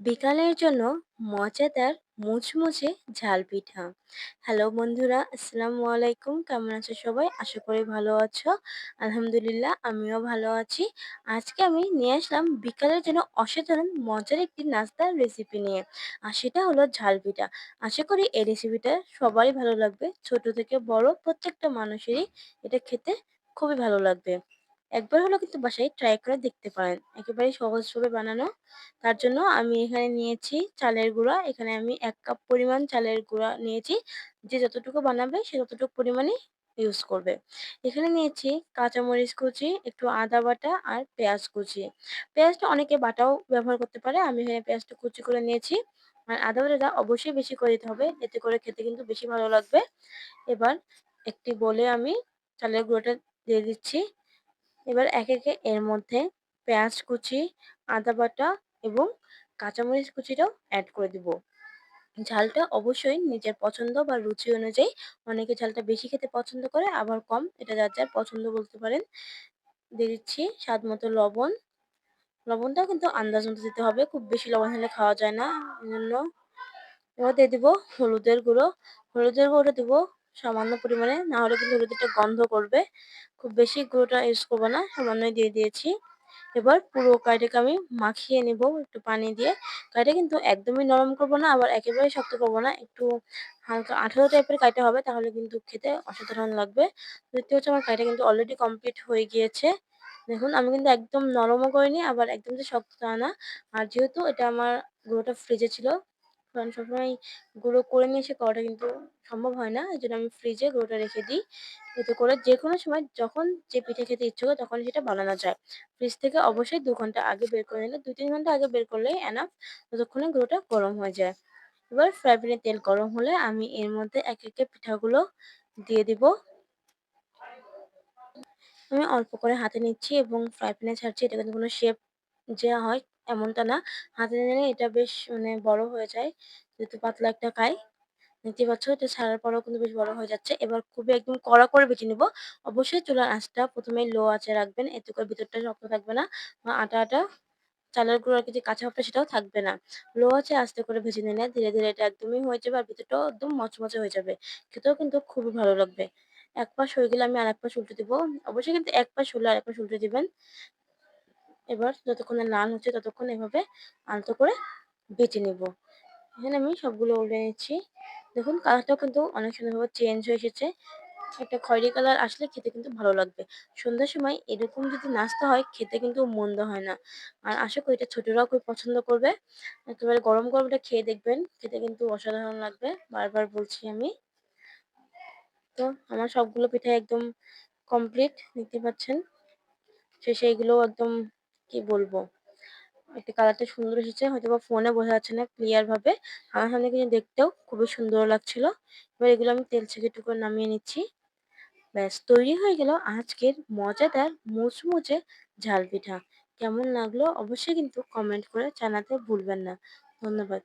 বিকালের জন্য মজাদার মুচমুচে ঝাল পিঠা। হ্যালো বন্ধুরা, আসসালামু আলাইকুম। কেমন আছো সবাই? আশা করি ভালো আছো। আলহামদুলিল্লাহ, আমিও ভালো আছি। আজকে আমি নিয়ে আসলাম বিকালের জন্য অসাধারণ মজার একটি নাস্তার রেসিপি নিয়ে। আর সেটা হলো ঝাল পিঠা। আশা করি এই রেসিপিটা সবারই ভালো লাগবে। ছোট থেকে বড় প্রত্যেকটা মানুষেরই এটা খেতে খুবই ভালো লাগবে। একবার হলো কিন্তু বাসায় ট্রাই করে দেখতে পারেন। একেবারে সহজভাবে বানানো। তার জন্য আমি এখানে নিয়েছি চালের গুঁড়া। এখানে আমি এক কাপ পরিমাণ চালের গুঁড়া নিয়েছি। যে যতটুকু বানাবে সে ততটুকু পরিমাণে ইউজ করবে। এখানে নিয়েছি কাঁচামরিচ কুচি, একটু আদা বাটা আর পেঁয়াজ কুচি। পেঁয়াজটা অনেকে বাটাও ব্যবহার করতে পারে। আমি এখানে পেঁয়াজটা কুচি করে নিয়েছি। আর আদা বাটাটা অবশ্যই বেশি করে দিতে হবে। এতে করে খেতে কিন্তু বেশি ভালো লাগবে। এবার একটি বলে আমি চালের গুঁড়োটা দিয়ে দিচ্ছি। এবার একে একে এর মধ্যে পেঁয়াজ কুচি, আদা বাটা এবং কাঁচামরিচ কুচিটাও অ্যাড করে দিব। ঝালটা অবশ্যই নিজের পছন্দ বা রুচি অনুযায়ী অনেকে ঝালটা বেশি খেতে পছন্দ করে, আবার কম। এটা যার যার পছন্দ বলতে পারেন। দিয়ে দিচ্ছি স্বাদ মতো লবণ। লবণটাও কিন্তু আন্দাজ মতো দিতে হবে, খুব বেশি লবণ হলে খাওয়া যায় না। এই জন্য এবার দিয়ে দিব হলুদের গুঁড়ো। হলুদের গুঁড়োটা দেবো সামান্য পরিমাণে না হলে কিন্তু হলুদটা গন্ধ করবে। খুব বেশি গুঁড়োটা ইউজ করব না, সামান্যই দিয়ে দিয়েছি। এবার পুরো কাইটাকে আমি মাখিয়ে নেব একটু পানি দিয়ে। কাইটা কিন্তু একদমই নরম করব না, আবার একেবারেই শক্ত করব না, একটু হালকা আঠালো টাইপের কাইটা হবে, তাহলে কিন্তু খেতে অসাধারণ লাগবে। দেখতে হচ্ছে আমার কাইটা কিন্তু অলরেডি কমপ্লিট হয়ে গিয়েছে। দেখুন, আমি কিন্তু একদম নরমও করিনি, আবার একদম যে শক্ত তা না। আর যেহেতু এটা আমার গুঁড়োটা ফ্রিজে ছিল কারণ সবসময় গুঁড়ো করে নিয়ে এসে করাটা কিন্তু সম্ভব হয় না। এই জন্য আমি ফ্রিজে গুঁড়োটা রেখে দিই। এতে করে যে কোনো সময় যখন যে পিঠে খেতে ইচ্ছে করে তখন সেটা বানানো যায়। ফ্রিজ থেকে অবশ্যই দু ঘণ্টা আগে বের করে নিলে দু তিন ঘণ্টা আগে বের করলেই এনাফ ততক্ষণে গুঁড়োটা গরম হয়ে যায়। এবার ফ্রাই তেল গরম হলে আমি এর মধ্যে এক একে পিঠাগুলো দিয়ে দিব। আমি অল্প করে হাতে নিচ্ছি এবং ফ্রাই প্যানে ছাড়ছি এটা কিন্তু কোনো শেপ যে হয় এমনটা না। হাতে নিলে এটা বেশ মানে বড় হয়ে যায়, যেহেতু পাতলা একটা কাই। দেখতে পাচ্ছ, এটা ছাড়ার পরেও কিন্তু বেশ বড় হয়ে যাচ্ছে। এবার খুবই একদম কড়া করে বেটে নিব। অবশ্যই চুলার আঁচটা প্রথমে লো আঁচে রাখবেন, এতে করে ভিতরটা শক্ত থাকবে না বা আটা আটা চালের গুঁড়ো আর কি যে কাঁচা ভাবটা সেটাও থাকবে না। লো আছে আস্তে করে ভেজে নিলে ধীরে ধীরে এটা একদমই হয়ে যাবে আর ভিতরটাও একদম মচমচে হয়ে যাবে। খেতেও কিন্তু খুবই ভালো লাগবে। এক পাশ হয়ে গেলে আমি আর এক পাশ উল্টে দিব। অবশ্যই কিন্তু এক পাশ হলে আর এক পাশ উল্টে দিবেন। এবার যতক্ষণ লাল হচ্ছে ততক্ষণ এভাবে আলতো করে বেটে নিব। এখানে আমি সবগুলো উল্টে নিচ্ছি। দেখুন, কালারটাও কিন্তু অনেক সুন্দরভাবে চেঞ্জ হয়ে এসেছে। একটা খয়েরি কালার আসলে খেতে কিন্তু ভালো লাগবে। সন্ধ্যার সময় এরকম যদি নাস্তা হয়, খেতে কিন্তু মন্দ হয় না। আর আশা করি এটা ছোটরাও খুব পছন্দ করবে। একেবারে গরম গরম এটা খেয়ে দেখবেন। খেতে কিন্তু অসাধারণ লাগবে। বারবার বলছি আমি। তো আমার সবগুলো পিঠা একদম কমপ্লিট দেখতে পাচ্ছেন? শেষে এগুলো একদম কি বলব? একটা কালারটা সুন্দর এসেছে হয়তো বা ফোনে বোঝা যাচ্ছে না ক্লিয়ার ভাবে। আমার সামনে কিন্তু দেখতেও খুবই সুন্দর লাগছিল। এবার এগুলো আমি তেল ছেঁকে টুকু নামিয়ে নিচ্ছি। ব্যাস, তৈরি হয়ে গেল আজকের মজাদার মুচমুচে ঝাল পিঠা। কেমন লাগল অবশ্যই কিন্তু কমেন্ট করে জানাতে ভুলবেন না। ধন্যবাদ।